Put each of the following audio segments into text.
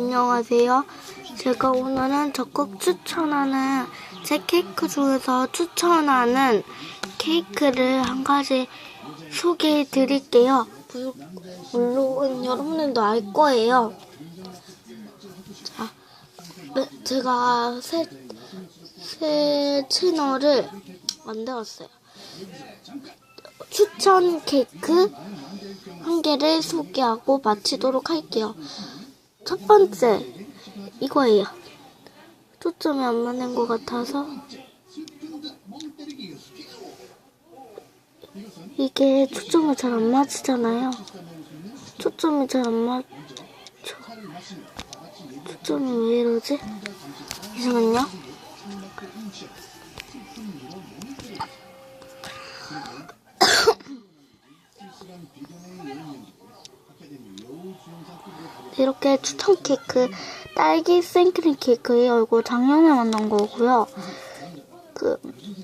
안녕하세요. 제가 오늘은 적극 추천하는 제 케이크 중에서 추천하는 케이크를 한 가지 소개해 드릴게요. 물- 물론 여러분들도 알 거예요. 자, 네, 제가 새, 새 채널을 만들었어요. 추천 케이크 한 개를 소개하고 마치도록 할게요. 첫 번째, 이거예요. 초점이 안 맞는 것 같아서. 이게 초점이 잘 안 맞으잖아요. 초점이 잘 안 맞죠. 초점이 왜 이러지? 잠시만요. 이렇게 추천 케이크 딸기 생크림 케이크예요. 이거 작년에 만난 거고요. 그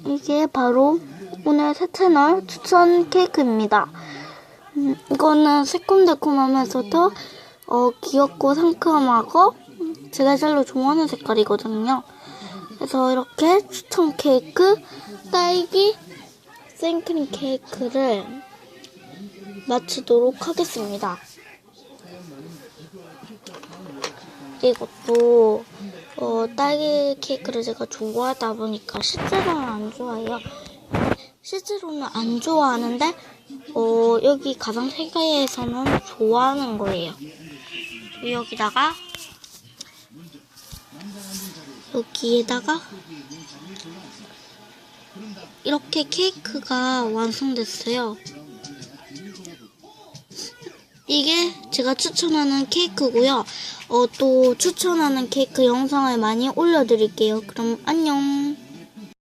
이게 바로 오늘 새 채널 추천 케이크입니다. 음, 이거는 새콤달콤하면서도 어, 귀엽고 상큼하고 제가 제일 좋아하는 색깔이거든요. 그래서 이렇게 추천 케이크 딸기 생크림 케이크를 마치도록 하겠습니다. 이것도 어, 딸기 케이크를 제가 좋아하다 보니까 실제로는 안 좋아해요. 실제로는 안 좋아하는데 어, 여기 가상 세계에서는 좋아하는 거예요. 여기다가 여기에다가 이렇게 케이크가 완성됐어요. 이게 제가 추천하는 케이크고요. 어, 또 추천하는 케이크 영상을 많이 올려드릴게요. 그럼 안녕.